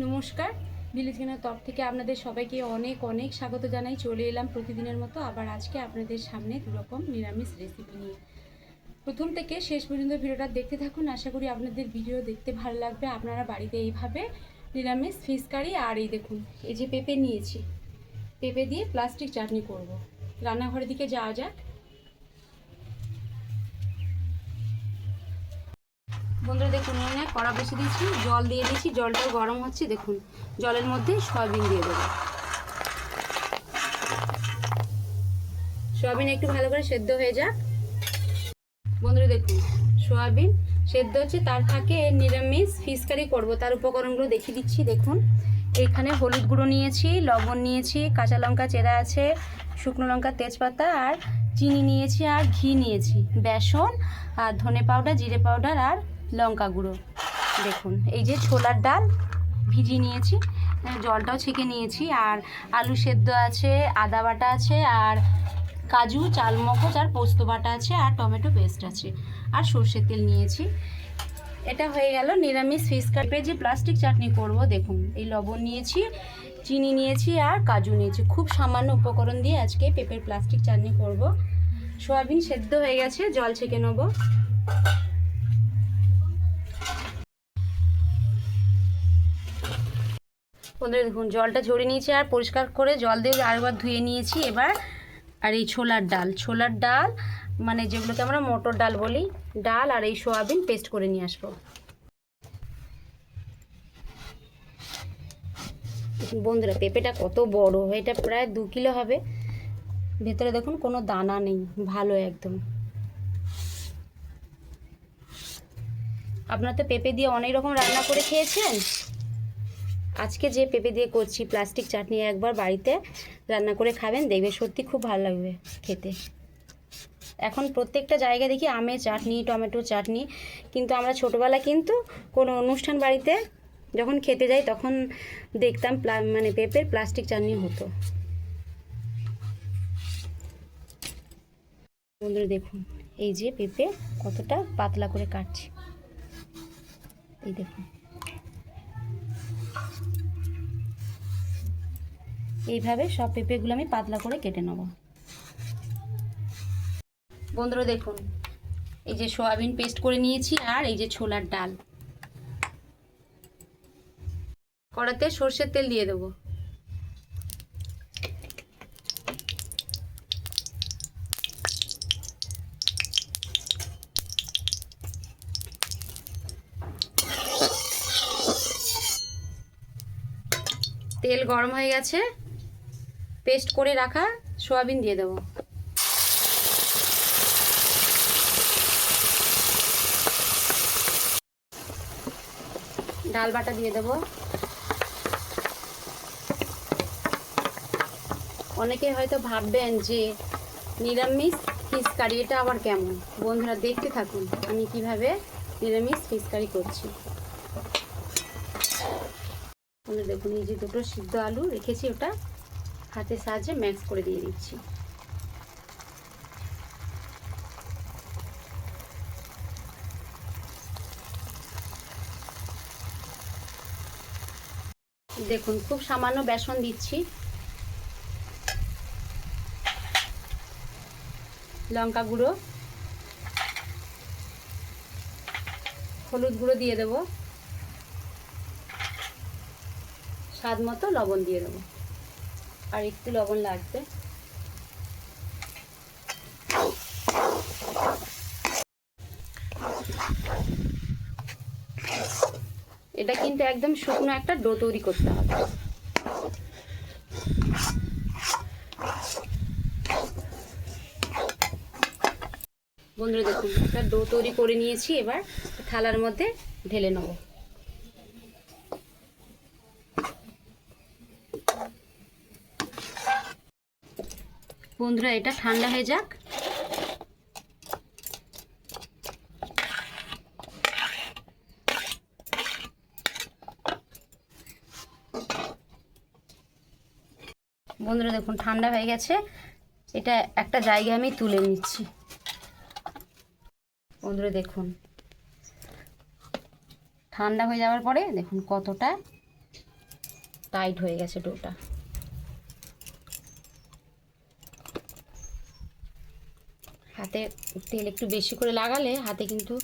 নমস্কার। ভিলেজ কিনার তরফ থেকে আপনাদের সবাইকে অনেক অনেক স্বাগত জানাই। চলে এলাম প্রতিদিনের মতো আবার আজকে আপনাদের সামনে দুরকম নিরামিষ রেসিপি নিয়ে। প্রথম থেকে শেষ পর্যন্ত ভিডিওটা দেখতে থাকুন। আশা করি আপনাদের ভিডিও দেখতে ভালো লাগবে। আপনারা বাড়িতে এইভাবে নিরামিষ ফিশ কারি আর এই দেখুন, এই যে পেঁপে নিয়েছি। পেঁপে দিয়ে প্লাস্টিক চাটনি করব। রান্নাঘরের দিকে যাওয়া যাক। বন্ধুরা দেখুন, উনুনে কড়া বসে দিয়েছি, জল দিয়ে দিয়েছি, জলটাও গরম হচ্ছে, দেখুন। জলের মধ্যে সয়াবিন দিয়ে দেবো। সয়াবিন একটু ভালো করে সেদ্ধ হয়ে যাক। বন্ধুরা দেখুন, সয়াবিন সেদ্ধ হচ্ছে, তার ফাঁকে নিরামিষ ফিশ কারি করব। তার উপকরণগুলো দেখিয়ে দিচ্ছি, দেখুন। এখানে হলুদ গুঁড়ো নিয়েছি, লবণ নিয়েছি, কাঁচা লঙ্কা, চেরা আছে, শুকনো লঙ্কা, তেজপাতা আর চিনি নিয়েছি আর ঘি নিয়েছি। বেসন আর ধনে পাউডার, জিরে পাউডার আর লঙ্কা গুঁড়ো। দেখুন, এই যে ছোলার ডাল ভিজিয়ে নিয়েছি জলটাও ছেঁকে নিয়েছি, আর আলু সেদ্ধ আছে, আদা বাটা আছে, আর কাজু, চালমগজ, আর পোস্ত বাটা আছে, আর টমেটো পেস্ট আছে, আর সর্ষের তেল নিয়েছি। এটা হয়ে গেল নিরামিষ ফিশ কাপে যে প্লাস্টিক চাটনি করব, দেখুন, এই লবণ নিয়েছি, চিনি নিয়েছি, আর কাজু নিয়েছি। খুব সামান্য উপকরণ দিয়ে আজকে পেঁপের প্লাস্টিক চাটনি করব। সোয়াবিন সেদ্ধ হয়ে গেছে, জল ছেঁকে নেব। বন্ধুরা দেখুন জলটা ঝরিয়ে নিয়েছি আর পরিষ্কার করে জল দিয়ে আরেকবার ধুয়ে নিয়েছি এবার। আর এই ছোলার ডাল। ছোলার ডাল মানে যেগুলোকে আমরা মটর ডাল বলি, ডাল আর এই সোয়াবিন পেস্ট করে নিয়ে আসব। বন্ধুরা, পেঁপেটা কত বড়, এটা প্রায় দু কিলো হবে। ভেতরে দেখুন কোনো দানা নেই, ভালো একদম। আপনার তো পেঁপে দিয়ে অনেক রকম রান্না করে খেয়েছেন? আজকে যে পেঁপে দিয়ে করছি প্লাস্টিক চাটনি একবার বাড়িতে রান্না করে খাবেন, দেখবে সত্যি খুব ভালো লাগবে খেতে। এখন প্রত্যেকটা জায়গায় দেখি আমের চাটনি, টমেটো চাটনি, কিন্তু আমরা ছোটোবেলায় কিন্তু কোনো অনুষ্ঠান বাড়িতে যখন খেতে যাই, তখন দেখতাম মানে পেঁপের প্লাস্টিক চাটনি হতো। বন্ধুরা দেখুন, এই যে পেঁপে কতটা পাতলা করে কাটছি। এই দেখুন। এইভাবে সব পেঁপেগুলো আমি পাতলা করে কেটে নেব। বন্ধুরা দেখুন, এই যে সয়াবিন পেস্ট করে নিয়েছি আর এই যে ছোলার ডাল। কড়াতে সর্ষের তেল দিয়ে দেবো। তেল গরম হয়ে গেছে। পেস্ট করে রাখা সোয়াবিন দিয়ে দেবো। ডাল বাটা দিয়ে দেবো। অনেকে হয়তো ভাববেন যে নিরামিষ ফিস কারি, এটা আবার কেমন? বন্ধুরা, দেখতে থাকুন আমি কীভাবে নিরামিষ ফিস কারি করছি। দেখুন, এই যে দুটো সিদ্ধ আলু রেখেছি ওটা। হাতের সাহায্যে ম্যাক্স করে দিয়ে দিচ্ছি। দেখুন, খুব সামান্য বেসন দিচ্ছি। লঙ্কা গুঁড়ো, হলুদ গুঁড়ো দিয়ে দেবো। স্বাদ মতো লবণ দিয়ে দেবো। আর একটু লবণ লাগবে। এটা কিন্তু একদম শুকনো একটা ডো তৈরি করতে হবে। বন্ধুরা দেখুন, একটা ডো তৈরি করে নিয়েছি, এবার থালার মধ্যে ঢেলে নেব। বন্ধুরা, এটা ঠান্ডা হয়ে যাক। বন্ধুরা, দেখুন, ঠান্ডা হয়ে গেছে। এটা একটা জায়গায় আমি তুলে নিচ্ছি। বন্ধুরা, দেখুন। ঠান্ডা হয়ে যাওয়ার পরে, দেখুন কতটা টাইট হয়ে গেছে ডোটা। হাতে তেল একটু বেশি করে লাগালে হাতে কিন্তু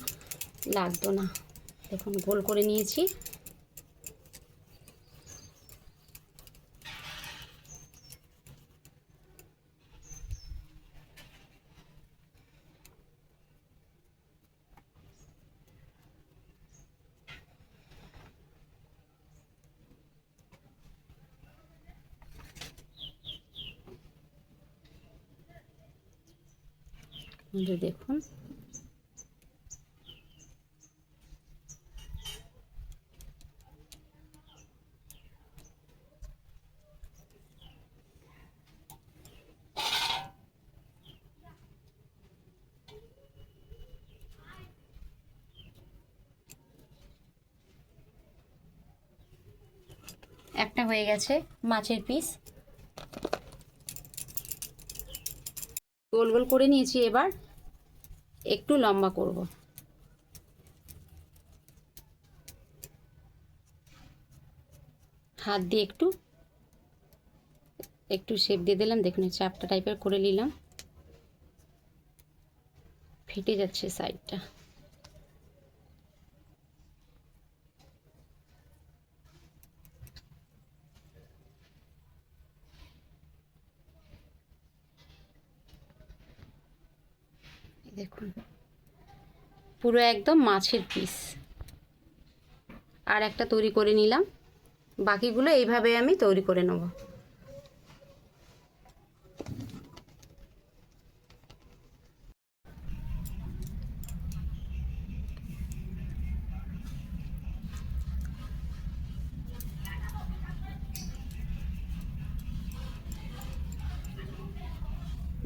লাগতো না। দেখুন গোল করে নিয়েছি। যে দেখুন। একটা হয়ে গেছে মাছের পিস গোল গোল করে নিয়েছি এবার। একটু লম্বা করব। হাত দিয়ে একটু একটু শেপ দিয়ে দিলাম, দেখুন চাপটা টাইপের করে নিলাম। ফেটে যাচ্ছে সাইডটা দেখুন। পুরো একদম মাছের পিস আর একটা তৈরি করে নিলাম। বাকিগুলো এইভাবে আমি তৈরি করে নেব।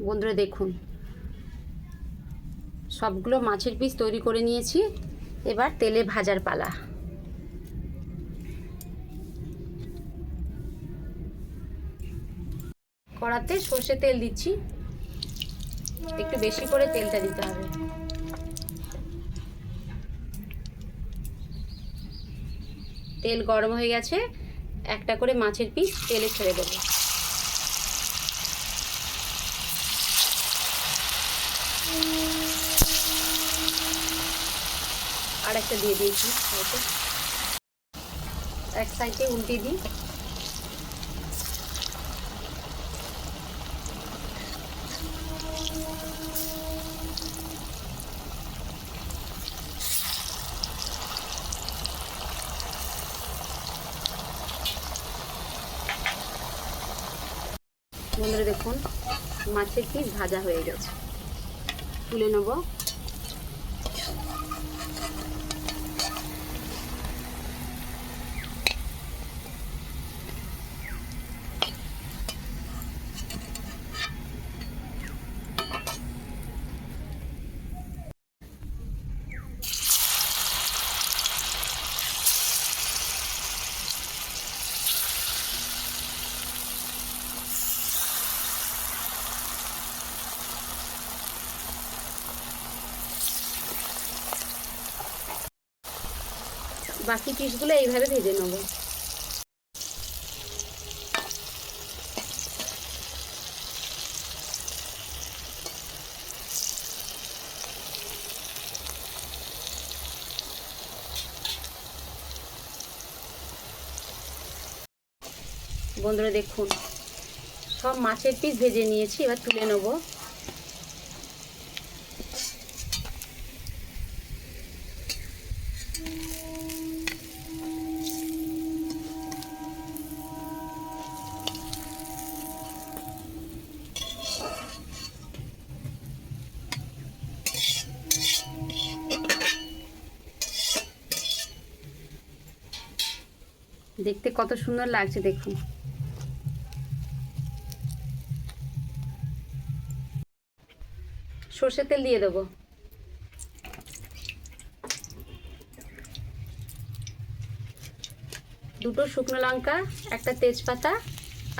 বন্ধুরা দেখুন সবগুলো মাছের পিস তৈরি করে নিয়েছি। এবার তেলে ভাজার পালা। কড়াতে সর্ষে তেল দিচ্ছি। একটু বেশি করে তেলটা দিতে হবে। তেল গরম হয়ে গেছে। একটা করে মাছের পিস তেলে ছেড়ে দেবো। আর একটা দিয়ে দিয়েছি সাইডে এক সাইডে উল্টে দিই। বন্ধুরা দেখুন, মাছের পিস ভাজা হয়ে গেছে। তুলে নেব। বাকি পিসগুলো এইভাবে ভেজে নেব। বন্ধুরা দেখুন, সব মাছের পিস ভেজে নিয়েছি, এবার তুলে নেব। দেখতে কত সুন্দর লাগছে, দেখুন। সর্ষে তেল দিয়ে দেবো। দুটো শুকনো লঙ্কা, একটা তেজপাতা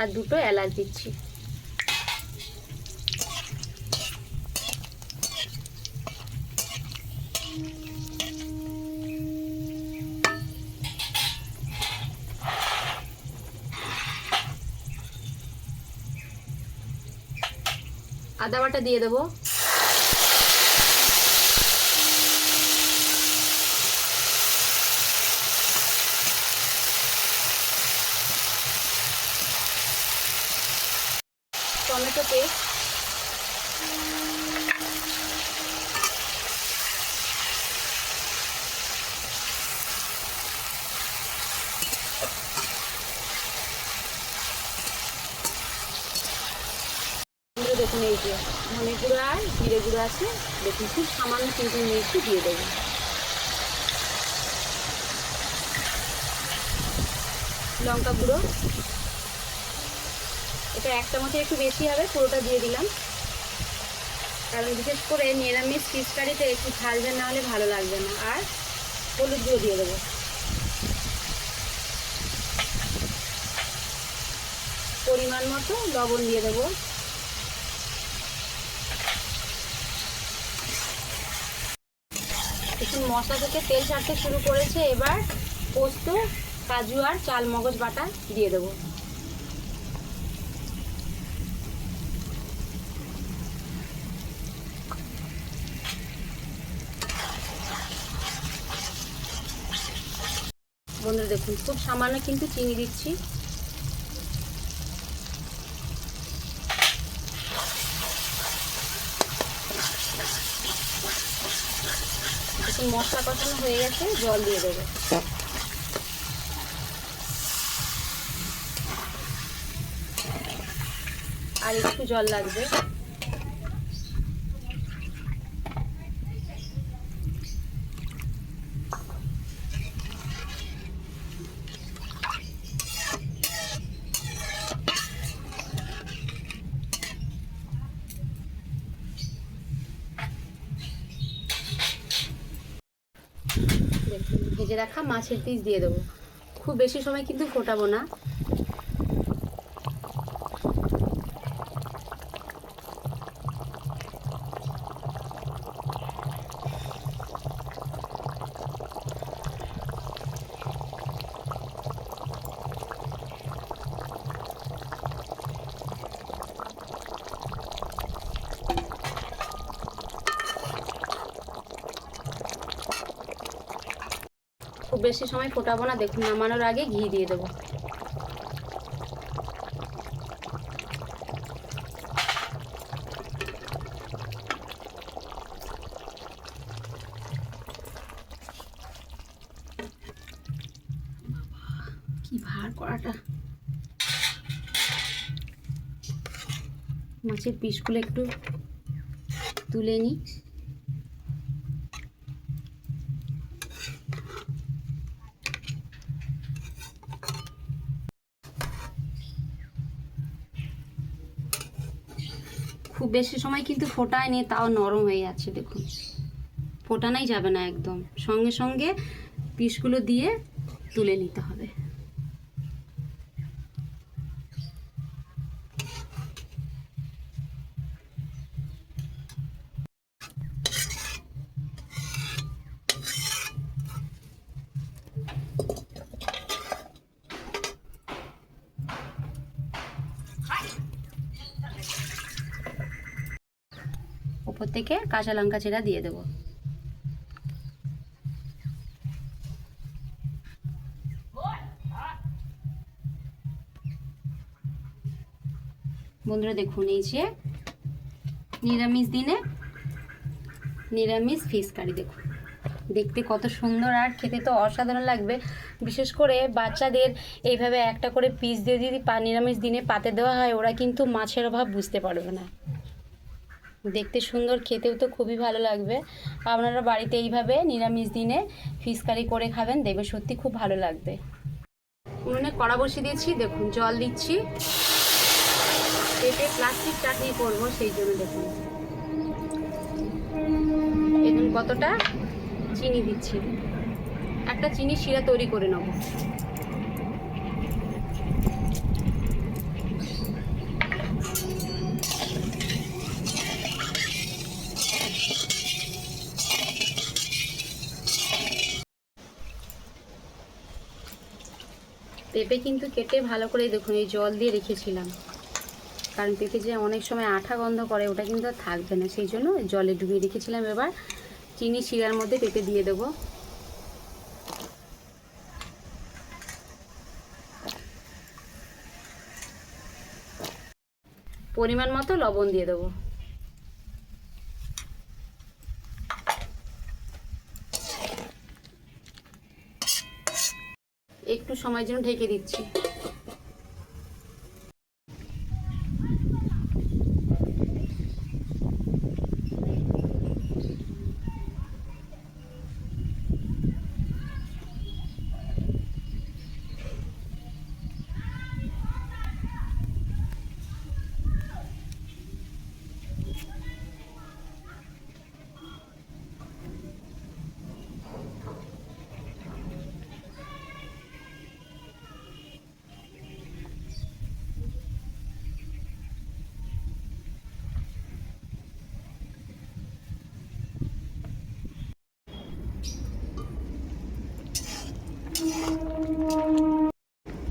আর দুটো এলাচ দিচ্ছি। আদা বাটা দিয়ে দেবো। Tomato paste. এগুলো দেখুন এই যে ধনে গুঁড়ো আর জিরে গুঁড়ো আছে, দেখুন খুব সামান্য কিন্তু মিষ্টি দিয়ে দেবো। লঙ্কা গুঁড়ো। এটা এক চামচের একটু বেশি হবে, পুরোটা দিয়ে দিলাম। কারণ বিশেষ করে নিরামিষ ফিস কারিতে একটু ঝাল ঝাল না হলে ভালো লাগবে না। আর হলুদ গুঁড়ো দিয়ে দেবো। পরিমাণ মতো লবণ দিয়ে দেবো। মশলা থেকে তেল ছাড়তে শুরু করেছে, এবার পোস্ত, কাজু আর চাল মগজ বাটা দিয়ে দেবো। বন্ধুরা দেখুন, খুব সামান্য কিন্তু চিনি দিচ্ছি। মশলা কষানো হয়ে গেছে জল দিয়ে দেবো। আর একটু জল লাগবে দেখুন ভেজে রাখা মাছের পিস দিয়ে দেবো। খুব বেশি সময় কিন্তু ফোটাবো না। বেশি সময় ফোটাবো না, দেখুন, নামানোর আগে ঘি দিয়ে দেবো। কি ভার করাটা? মাছের পিসগুলো একটু তুলে নিই খুব বেশি সময় কিন্তু ফোটায়নি, তাও নরম হয়ে যাচ্ছে, দেখুন। ফোটানোই যাবে না একদম। সঙ্গে সঙ্গে পিসগুলো দিয়ে তুলে নিতে হবে। থেকে কাঁচা লঙ্কা চেরা দিয়ে দেবো। বন্ধুরা দেখুন, এই যে নিরামিষ দিনে নিরামিষ ফিস কারি দেখুন। দেখতে কত সুন্দর আর খেতে তো অসাধারণ লাগবে। বিশেষ করে বাচ্চাদের এইভাবে একটা করে পিস দিয়ে যদি নিরামিষ দিনে পাতে দেওয়া হয়, ওরা কিন্তু মাছের অভাব বুঝতে পারবে না। দেখতে সুন্দর, খেতেও তো খুবই ভালো লাগবে। আপনারা বাড়িতে এইভাবে নিরামিষ দিনে ফিশ কারি করে খাবেন দেখবে সত্যি খুব ভালো লাগবে। উনুনে কড়া বসিয়ে দিয়েছি, দেখুন জল দিচ্ছি। পেঁপে প্লাস্টিক চাটনি করব সেই জন্য দেখুন। এখন কতটা চিনি দিচ্ছি। একটা চিনি শিরা তৈরি করে নেব। পেঁপে কিন্তু কেটে ভালো করে দেখুন, এই জল দিয়ে রেখেছিলাম। কারণ পেঁপে যে অনেক সময় আঠা গন্ধ করে, ওটা কিন্তু আর থাকবে না। সেই জন্য জলে ডুবিয়ে রেখেছিলাম। এবার চিনি শিরার মধ্যে পেঁপে দিয়ে দেবো। পরিমাণ মতো লবণ দিয়ে দেবো। একটু সময়ের জন্য ঢেকে দিচ্ছি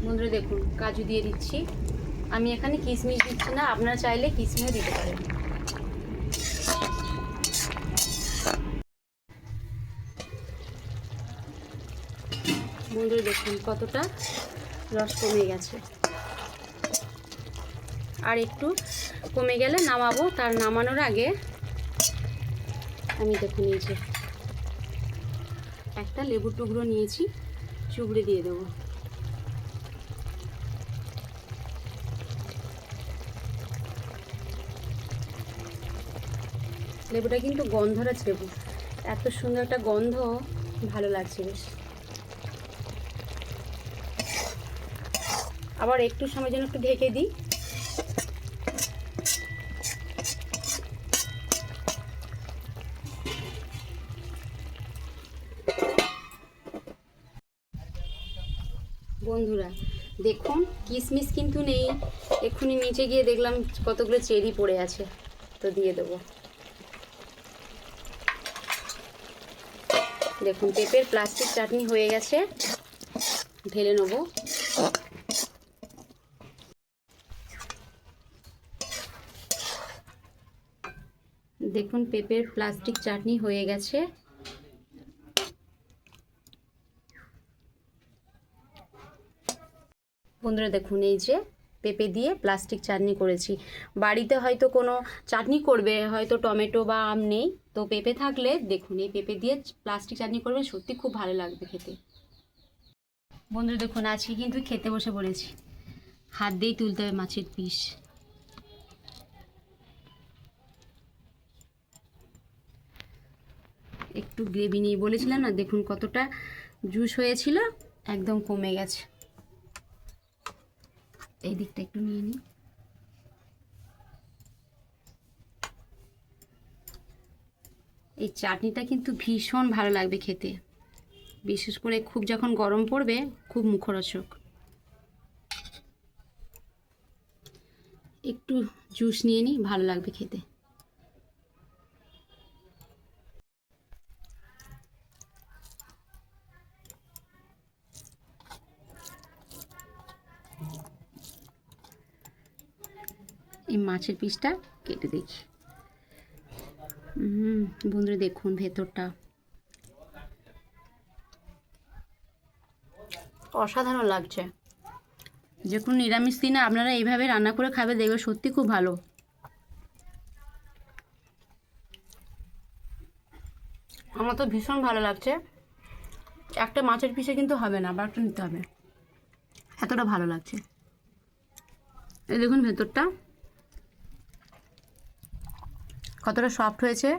বন্ধুরা দেখুন, কাজু দিয়ে দিচ্ছি। আমি এখানে কিশমিশ দিচ্ছি না, আপনারা চাইলে কিশমিশও দিতে পারেন। বন্ধুরা দেখুন, কতটা রস কমে গেছে। আর একটু কমে গেলে নামাবো, তার নামানোর আগে আমি দেখুন এই যে একটা লেবুর টুকরো নিয়েছি, চুবড়ে দিয়ে দেবো। লেবুটা কিন্তু গন্ধরাজ লেবু এত সুন্দর একটা গন্ধ, ভালো লাগছে বেশ। আবার একটু সময় জন্য একটু ঢেকে দিই। বন্ধুরা, দেখুন কিশমিশ কিন্তু নেই। এক্ষুনি নিচে গিয়ে দেখলাম কতগুলো চেরি পড়ে আছে। তো দিয়ে দেবো। দেখুন, পেঁপের প্লাস্টিক চাটনি হয়ে গেছে। ঢেলে নেব। দেখুন, পেঁপের প্লাস্টিক চাটনি হয়ে গেছে। বন্ধুরা, দেখুন, এই যে পেঁপে দিয়ে প্লাস্টিক চাটনি করেছি। বাড়িতে হয়তো কোনো চাটনি করবে, হয়তো টমেটো বা আম নেই। তো পেঁপে থাকলে দেখুন, এই পেঁপে দিয়ে প্লাস্টিক চাটনি করবে, সত্যি খুব ভালো লাগবে খেতে। বন্ধুরা দেখুন, আজকে কিন্তু খেতে বসে পড়েছি। হাত দিয়েই তুলতে হবে মাছের পিস। একটু গ্রেভি নিয়ে বলেছিলাম না, দেখুন কতটা জুস হয়েছিল, একদম কমে গেছে। এই দিকটা একটু নিয়ে নিই। এই চাটনিটা কিন্তু ভীষণ ভালো লাগবে খেতে। বিশেষ করে খুব যখন গরম পড়বে, খুব মুখরোচক। একটু জুস নিয়ে নিই, ভালো লাগবে খেতে। এই মাছের পিসটা কেটে দেখি হুম বন্ধুরা দেখুন ভেতরটা। অসাধারণ লাগছে। যে কোনো নিরামিষ দিনে আপনারা এইভাবে রান্না করে খাবে দেখবে সত্যি খুব ভালো। আমার তো ভীষণ ভালো লাগছে। একটা মাছের পিসে কিন্তু হবে না আবার একটা নিতে হবে। এতটা ভালো লাগছে। এই দেখুন ভেতরটা। কতটা সফট হয়েছে?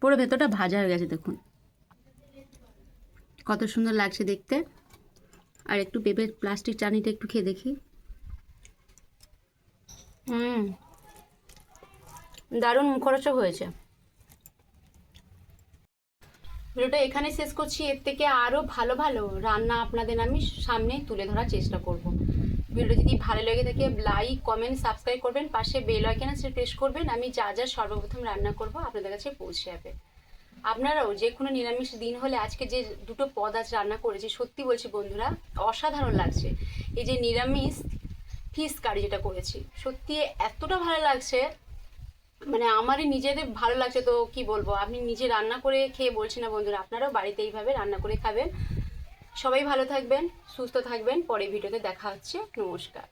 পুরো ভেতরটা ভাজা হয়ে গেছে, দেখুন। কত সুন্দর লাগছে দেখতে। আর একটু পেঁপের প্লাস্টিক চাটনিটা একটু খেয়ে দেখি। হুম। দারুণ মুখরোচক হয়েছে। ভিডিওটা এখানে শেষ করছি। এর থেকে আরও ভালো ভালো রান্না আপনাদের আমি সামনে তুলে ধরার চেষ্টা করব। ভিডিও যদি ভালো লেগে থাকে লাইক কমেন্ট সাবস্ক্রাইব করবেন, পাশে বেল আইকন আছে প্রেস করবেন, আমি যা যা সর্বপ্রথম রান্না করব আপনাদের কাছে পৌঁছে যাবে। আপনারাও যে কোনো নিরামিষ দিন হলে আজকে যে দুটো পদ আজ রান্না করেছি, সত্যি বলছি বন্ধুরা, অসাধারণ লাগছে। এই যে নিরামিষ ফিস কারি যেটা করেছি, সত্যি এতটা ভালো লাগছে মানে আমারই নিজেদের ভালো লাগছে তো কি বলব, আপনি নিজে রান্না করে খেয়ে বলছি না বন্ধুরা, আপনারাও বাড়িতে এইভাবে রান্না করে খাবেন। সবাই ভালো থাকবেন সুস্থ থাকবেন। পরের ভিডিওতে দেখা হচ্ছে। নমস্কার।